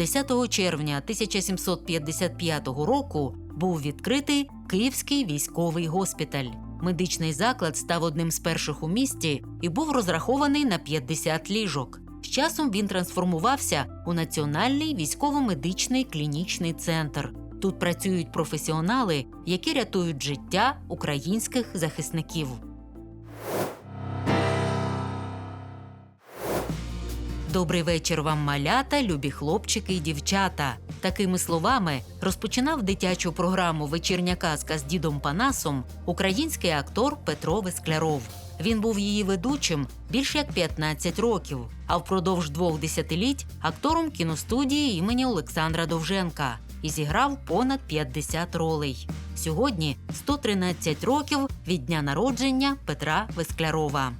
10 червня 1755 року був відкритий Київський військовий госпіталь. Медичний заклад став одним з перших у місті і був розрахований на 50 ліжок. З часом він трансформувався у Національний військово-медичний клінічний центр. Тут працюють професіонали, які рятують життя українських захисників. Добрий вечір вам, малята, любі хлопчики і дівчата. Такими словами розпочинав дитячу програму Вечірня казка з дідом Панасом український актор Петро Вескляров. Він був її ведучим більш як 15 років, а впродовж двох десятиліть актором кіностудії імені Олександра Довженка і зіграв понад 50 ролей. Сьогодні 113 років від дня народження Петра Весклярова.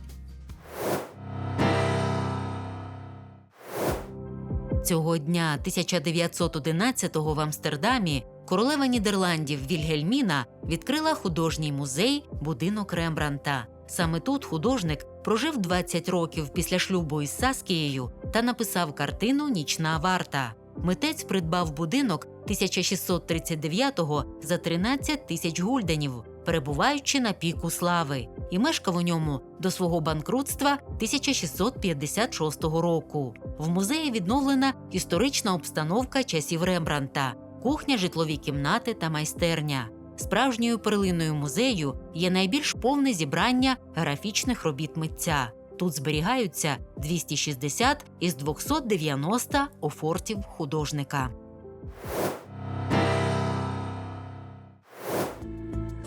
Цього дня 1911-го в Амстердамі королева Нідерландів Вільгельміна відкрила художній музей Будинок Рембранта. Саме тут художник прожив 20 років після шлюбу із Саскією та написав картину Нічна варта. Митець придбав будинок 1639-го за 13 тисяч гульденів, перебуваючи на піку слави, і мешкав у ньому до свого банкрутства 1656 року. В музеї відновлена історична обстановка часів Рембранта, кухня, житлові кімнати та майстерня. Справжньою перлиною музею є найбільш повне зібрання графічних робіт митця. Тут зберігаються 260 із 290 офортів художника.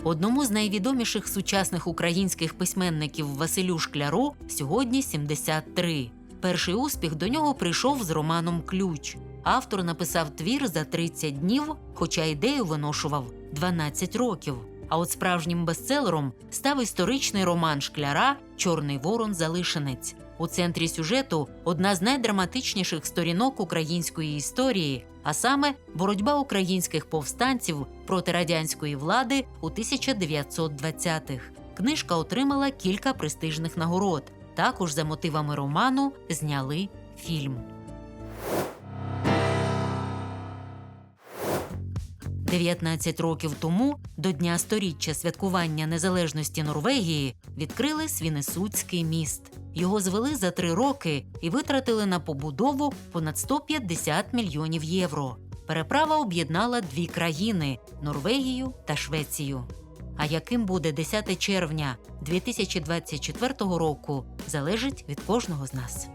Одному з найвідоміших сучасних українських письменників Василю Шкляру сьогодні 73. Перший успіх до нього прийшов з романом Ключ. Автор написав твір за 30 днів, хоча ідею виношував 12 років. А от справжнім бестселером став історичний роман Шкляра Чорний ворон Залишенець. У центрі сюжету одна з найдраматичніших сторінок української історії, а саме боротьба українських повстанців проти радянської влади у 1920-х. Книжка отримала кілька престижних нагород. Також за мотивами роману зняли фільм. 19 років тому, до дня сторіччя святкування незалежності Норвегії, відкрили Свінесудський міст. Його звели за три роки і витратили на побудову понад 150 мільйонів євро. Переправа об'єднала дві країни Норвегію та Швецію. А яким буде 10 червня 2024 року, залежить від кожного з нас.